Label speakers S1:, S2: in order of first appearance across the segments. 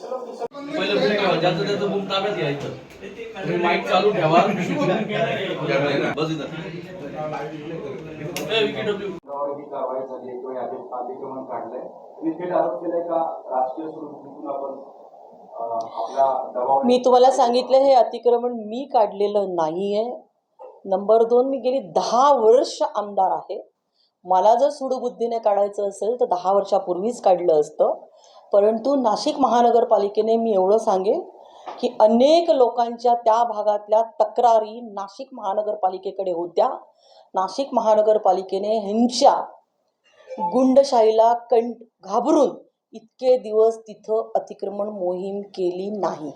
S1: पहिलं ब्रेक ज्याचं त्याचं बुम ताब्यात घ्यायचं. माईक चालू ठेवा. बस
S2: कारवाई झाली किंवा अतिक्रमण काढलंय थेट आरोप केलाय का राष्ट्रीय आपण
S3: मी तुम्हाला सांगितलं हे अतिक्रमण मी काढलेलं नाही आहे नंबर दोन मी गेली दहा वर्ष आमदार आहे. मला जर सुडबुद्धीने काढायचं असेल तर दहा वर्षापूर्वीच काढलं असतं. परंतु नाशिक महानगरपालिकेने मी एवढं सांगेन की अनेक लोकांच्या त्या भागातल्या तक्रारी नाशिक महानगरपालिकेकडे होत्या. नाशिक महानगरपालिकेने ह्यांच्या गुंडशाहीला कं घाबरून इतके दिवस तिथं अतिक्रमण मोहीम केली नाही.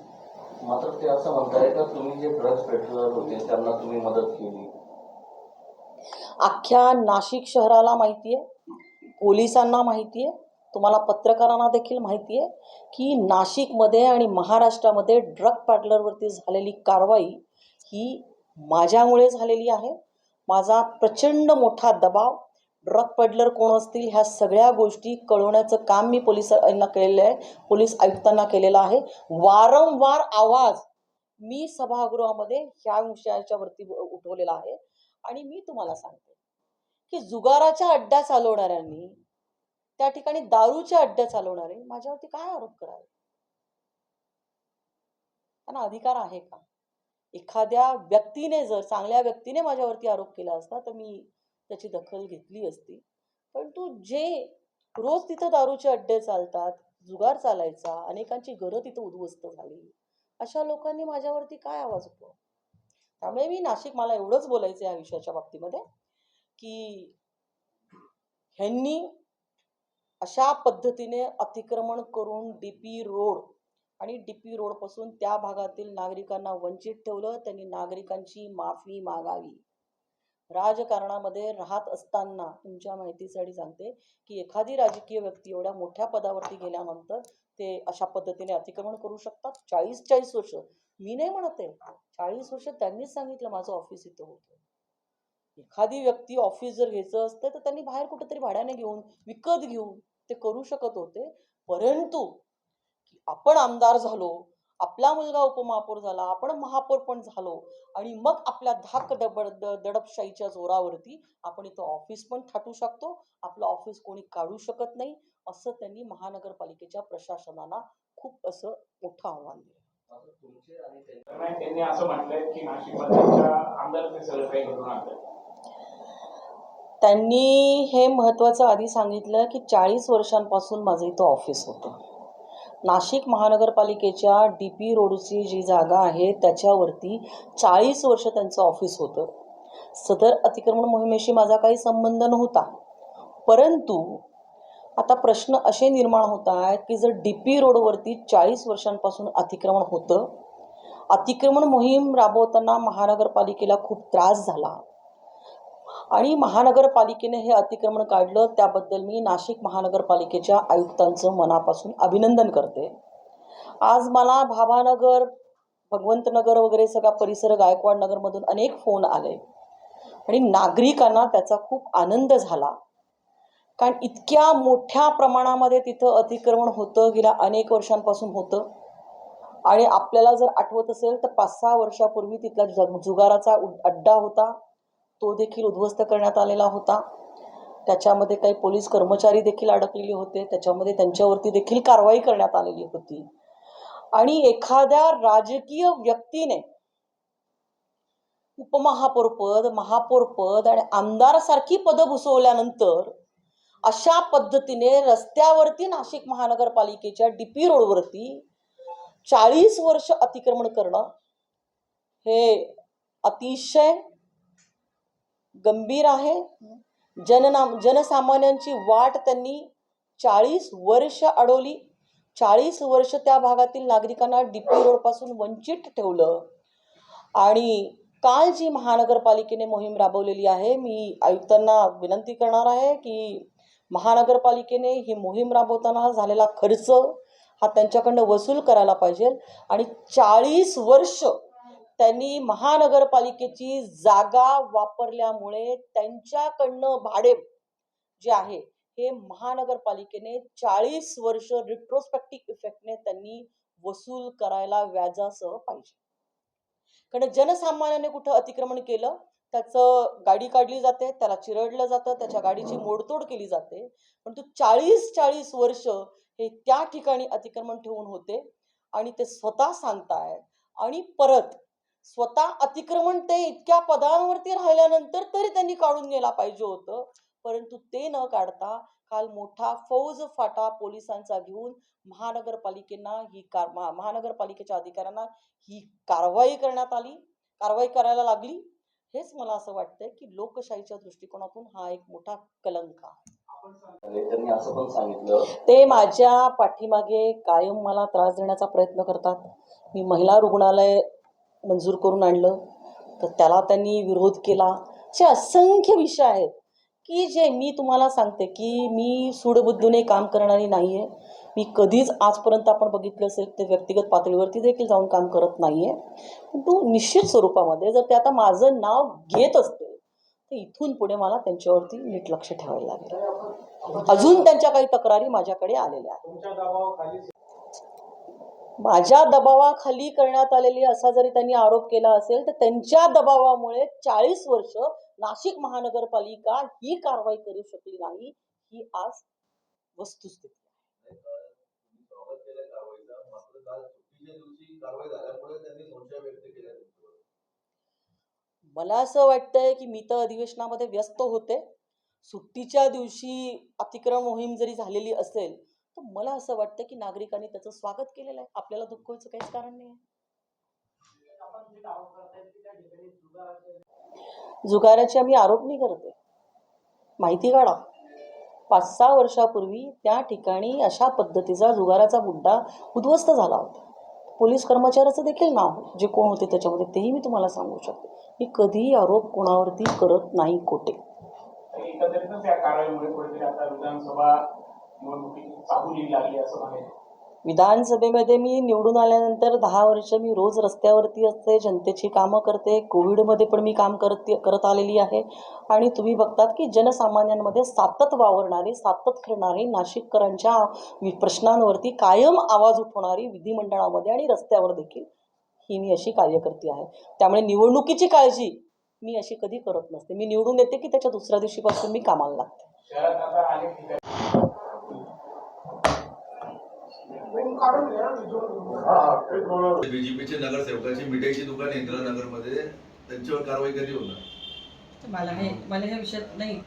S4: मात्र ते असं म्हणताय का तुम्ही जे ड्रग्ज पेट्रोलर होते त्यांना तुम्ही मदत केली?
S3: अख्ख्या नाशिक शहराला माहिती आहे पोलिसांना माहिती आहे तुम्हाला पत्रकारांना देखील माहिती आहे की नाशिकमध्ये आणि महाराष्ट्रामध्ये ड्रग पॅडलरवरती झालेली कारवाई ही माझ्यामुळे झालेली आहे. माझा प्रचंड मोठा दबाव ड्रग पॅडलर कोण असतील ह्या सगळ्या गोष्टी कळवण्याचं काम मी पोलिसांना केलेलं आहे पोलीस आयुक्तांना केलेलं आहे. वारंवार आवाज मी सभागृहामध्ये ह्या विषयाच्या वरती उठवलेला आहे. आणि मी तुम्हाला सांगते की जुगाराच्या अड्ड्या चालवणाऱ्यांनी त्या ठिकाणी दारूच्या अड्ड्या चालवणारे माझ्यावरती काय आरोप करावे? त्यांना अधिकार आहे का? एखाद्या व्यक्तीने जर चांगल्या व्यक्तीने माझ्यावरती आरोप केला असता तर मी त्याची दखल घेतली असती. परंतु जे रोज तिथं दारूचे अड्डे चालतात जुगार चालायचा अनेकांची घरं तिथं उद्ध्वस्त झाली अशा लोकांनी माझ्यावरती काय आवाज उठवा? त्यामुळे मी नाशिक मला एवढंच बोलायचं या विषयाच्या बाबतीमध्ये की ह्यांनी अशा पद्धतीने अतिक्रमण करून डी पी रोड आणि डी पी रोडपासून त्या भागातील नागरिकांना वंचित ठेवलं त्यांनी नागरिकांची माफी मागावी. राजकारणामध्ये राहत असताना तुमच्या माहितीसाठी सांगते की एखादी राजकीय व्यक्ती एवढ्या मोठ्या पदावरती गेल्यानंतर ते अशा पद्धतीने अतिक्रमण करू शकतात. चाळीस चाळीस वर्ष. मी नाही म्हणत आहे. चाळीस वर्ष त्यांनीच सांगितलं माझं ऑफिस इथं होतं. एखादी व्यक्ती ऑफिस जर घ्यायचं असतं तर त्यांनी बाहेर कुठेतरी भाड्याने घेऊन विकत घेऊन ते करू शकत होते. परंतु आपण आमदार झालो आपला मुलगा उपमहापौर झाला आपण महापौर पण झालो आणि मग आपल्या धाक डबड दडपशाहीच्या जोरावरती आपण इथं ऑफिस पण थाटू शकतो. आपलं ऑफिस कोणी काढू शकत नाही असं त्यांनी महानगरपालिकेच्या प्रशासनाला खूप असं मोठं आव्हान दिलं.
S5: त्यांनी असं म्हटलंय की नाशिक आमदार सगळं काही घडून आणलंय
S3: त्यांनी हे महत्त्वाचं आधी सांगितलं की चाळीस वर्षांपासून माझं इथं ऑफिस होतं. नाशिक महानगरपालिकेच्या डी पी रोडची जी जागा आहे त्याच्यावरती चाळीस वर्ष त्यांचं ऑफिस होतं. सदर अतिक्रमण मोहिमेशी माझा काही संबंध नव्हता. परंतु आता प्रश्न असे निर्माण होत आहेत की जर डी पी रोडवरती चाळीस वर्षांपासून अतिक्रमण होतं अतिक्रमण मोहीम राबवताना महानगरपालिकेला खूप त्रास झाला. आणि महानगरपालिकेने हे अतिक्रमण काढलं त्याबद्दल मी नाशिक महानगरपालिकेच्या आयुक्तांचं मनापासून अभिनंदन करते. आज मला भाभानगर भगवंतनगर वगैरे सगळा परिसर गायकवाड नगरमधून अनेक फोन आले. आणि नागरिकांना त्याचा खूप आनंद झाला. कारण इतक्या मोठ्या प्रमाणामध्ये तिथं अतिक्रमण होतं गेल्या अनेक वर्षांपासून होतं. आणि आपल्याला जर आठवत असेल तर पाच सहा वर्षापूर्वी तिथला जग जुगाराचा उड- अड्डा होता. तो देखील उद्ध्वस्त करण्यात आलेला होता. त्याच्यामध्ये काही पोलीस कर्मचारी देखील अडकलेले होते. त्याच्यामध्ये त्यांच्यावरती देखील कारवाई करण्यात आलेली होती. आणि एखाद्या राजकीय व्यक्तीने उपमहापौरपद महापौरपद आणि आमदार आणि आमदारसारखी पदं भुसवल्यानंतर अशा पद्धतीने रस्त्यावरती नाशिक महानगरपालिकेच्या डी पी रोडवरती चाळीस वर्ष अतिक्रमण करणं हे अतिशय गंभीर आहे. जननाम जनसामान्यांची वाट त्यांनी चाळीस वर्ष अडवली. चाळीस वर्ष त्या भागातील नागरिकांना डीपी रोडपासून वंचित ठेवलं. आणि काल जी महानगरपालिकेने मोहीम राबवलेली आहे मी आयुक्तांना विनंती करणार आहे की महानगरपालिकेने ही मोहीम राबवताना झालेला खर्च हा त्यांच्याकडनं वसूल करायला पाहिजे. आणि चाळीस वर्ष त्यांनी महानगरपालिकेची जागा वापरल्यामुळे त्यांच्याकडनं भाडे जे आहे हे महानगरपालिकेने चाळीस वर्ष रिट्रोस्पेक्टिव्ह इफेक्टने त्यांनी वसूल करायला व्याजासह पाहिजे. कारण जनसामान्याने कुठं अतिक्रमण केलं त्याचं गाडी काढली जाते त्याला चिरडलं जातं त्याच्या गाडीची मोडतोड केली जाते पण तू चाळीस चाळीस वर्ष हे त्या ठिकाणी अतिक्रमण ठेवून होते आणि ते स्वतः सांगतायत आणि परत स्वतः अतिक्रमण ते इतक्या पदांवरती राहिल्यानंतर तरी त्यांनी काढून गेला पाहिजे होतं. परंतु ते न काढता काल मोठा फौज फाटा पोलिसांचा घेऊन महानगरपालिकेना ही कार महा- महानगरपालिकेच्या अधिकाऱ्यांना ही कारवाई करण्यात आली कारवाई करायला लागली. हेच मला असं वाटतंय की लोकशाहीच्या दृष्टिकोनातून हा एक मोठा कलंक आहे. ते माझ्या पाठीमागे कायम मला त्रास देण्याचा प्रयत्न करतात. मी महिला रुग्णालय मंजूर करून आणलं. तर त्याला त्यांनी विरोध केला. असे असंख्य विषय आहेत की जे मी तुम्हाला सांगते की मी सूडबुद्धीने काम करणारी नाही आहे मी कधीच आजपर्यंत आपण बघितलं असेल ते व्यक्तिगत पातळीवरती देखील जाऊन काम करत नाही आहे परंतु निश्चित स्वरूपामध्ये जर ते आता माझं नाव घेत असते तर इथून पुढे मला त्यांच्यावरती नीट लक्ष ठेवायला लागेल. अजून त्यांच्या काही तक्रारी माझ्याकडे आलेल्या आहेत. माझ्या दबावाखाली करण्यात आलेली असा जरी त्यांनी आरोप केला असेल तर त्यांच्या दबावामुळे चाळीस वर्ष नाशिक महानगरपालिका ही कारवाई करू शकली नाही ही आज वस्तुस्थिती मला असं वाटतंय की मी तर अधिवेशनामध्ये व्यस्त होते. सुट्टीच्या दिवशी अतिक्रमण मोहीम जरी झालेली असेल तर मला असं वाटतं की नागरिकांनी त्याचं स्वागत केलेलं आहे. आपल्याला दुःख व्हायचं काहीच कारण नाही जुगाराचे आम्ही आरोप नाही करते माहिती काढा. पाच सहा वर्षापूर्वी त्या ठिकाणी अशा पद्धतीचा जुगाराचा मुद्दा उद्ध्वस्त झाला होता. पोलीस कर्मचाऱ्याचं देखील नाव जे कोण होते त्याच्यामध्ये तेही मी तुम्हाला सांगू शकते. मी कधीही आरोप कोणावरती करत नाही कोटे
S5: चाहुली लागली असं म्हणे.
S3: विधानसभेमध्ये मी निवडून आल्यानंतर दहा वर्ष मी रोज रस्त्यावरती असते जनतेची कामं करते कोविडमध्ये पण मी काम करत करत आलेली आहे. आणि तुम्ही बघतात की जनसामान्यांमध्ये सातत वावरणारे सातत फिरणारे नाशिककरांच्या प्रश्नांवरती कायम आवाज उठवणारी विधिमंडळामध्ये आणि रस्त्यावर देखील ही मी अशी कार्यकर्ती आहे. त्यामुळे निवडणुकीची काळजी मी अशी कधी करत नसते. मी निवडून येते की त्याच्या दुसऱ्या दिवशीपासून मी कामाला लागते
S5: शहरात आता अनेक ठिकाणी
S6: बीजेपीचे नगरसेवकाची मिठाईची दुकान आहे इंदिरानगरमध्ये त्यांच्यावर कारवाई कधी होणार?
S3: मला हे मला ह्या विषयात नाही.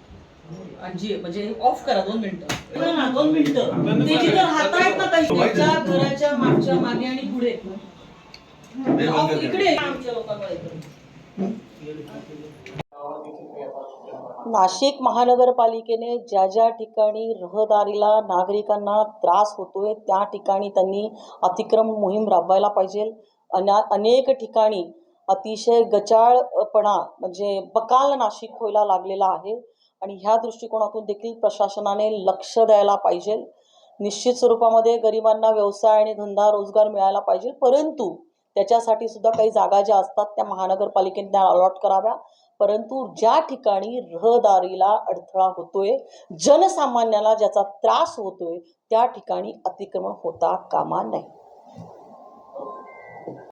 S3: आणजी म्हणजे ऑफ करा दोन मिनिटं. दोन मिनिटं. ते जिथं राहतायत ना काही त्यांच्या घराच्या मागच्या मागे आणि पुढे. इकडे. आमच्या लोकांना इकडे. नाशिक महानगरपालिकेने ज्या ज्या ठिकाणी रहदारीला नागरिकांना त्रास होतोय त्या ठिकाणी त्यांनी अतिक्रम मोहीम राबवायला पाहिजे. अना अनेक ठिकाणी अतिशय गचाळपणा म्हणजे बकाल नाशिक व्हायला लागलेला आहे आणि ह्या दृष्टिकोनातून देखील प्रशासनाने लक्ष द्यायला पाहिजे. निश्चित स्वरूपामध्ये गरिबांना व्यवसाय आणि धंदा रोजगार मिळायला पाहिजे परंतु त्याच्यासाठी सुद्धा काही जागा ज्या असतात त्या महानगरपालिकेने त्या अलॉट कराव्या. परंतु ज्या ठिकाणी रहदारीला अडथळा होतोय जनसामान्याला ज्याचा त्रास होतोय त्या ठिकाणी अतिक्रमण होता कामा नये.